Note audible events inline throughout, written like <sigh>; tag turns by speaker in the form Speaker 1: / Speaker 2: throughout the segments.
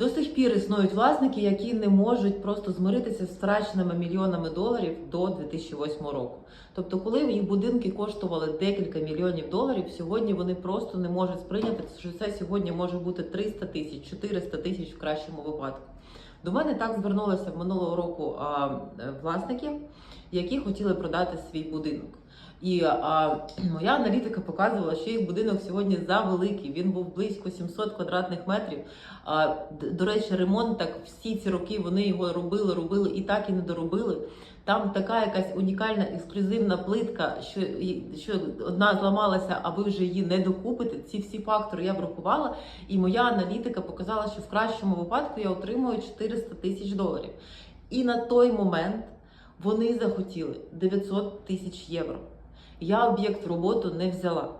Speaker 1: До сих пір існують власники, які не можуть просто змиритися з втраченими мільйонами доларів до 2008 року. Тобто, коли їх будинки коштували декілька мільйонів доларів, сьогодні вони просто не можуть сприйняти, що це сьогодні може бути 300 тисяч, 400 тисяч в кращому випадку. До мене так звернулися минулого року а, е, власники, які хотіли продати свій будинок. І а, <clears throat> моя аналітика показувала, що їх будинок сьогодні завеликий. Він був близько 700 квадратних метрів. А, до речі, ремонт так всі ці роки вони його робили, робили і так і не доробили. Там така якась унікальна ексклюзивна плитка, що, що одна зламалася, а ви вже її не докупите. Ці всі фактори я врахувала, і моя аналітика показала, що в кращому випадку я отримую 400 тисяч доларів. І на той момент вони захотіли 900 тисяч євро. Я об'єкт в роботу не взяла.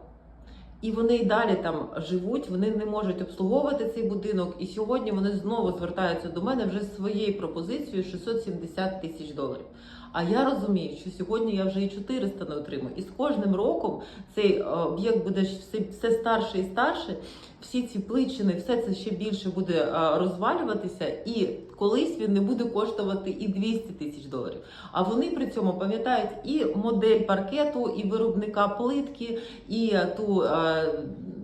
Speaker 1: І вони й далі там живуть, вони не можуть обслуговувати цей будинок. І сьогодні вони знову звертаються до мене вже з своєю пропозицією 670 тисяч доларів. А я розумію, що сьогодні я вже і 400 не отримую. І з кожним роком цей е, об'єкт буде все, все старше і старше. Всі ці пличини, все це ще більше буде е, розвалюватися, і колись він не буде коштувати і 200 тисяч доларів. А вони при цьому пам'ятають і модель паркету, і виробника плитки, і ту е,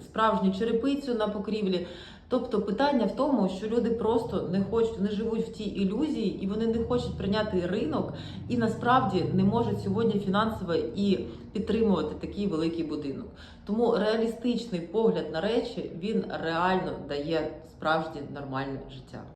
Speaker 1: справжню черепицю на покрівлі. Тобто питання в тому, що люди просто не хочуть, не живуть в тій ілюзії, і вони не хочуть прийняти ринок, і насправді не можуть сьогодні фінансово і підтримувати такий великий будинок. Тому реалістичний погляд на речі він реально дає справжнє нормальне життя.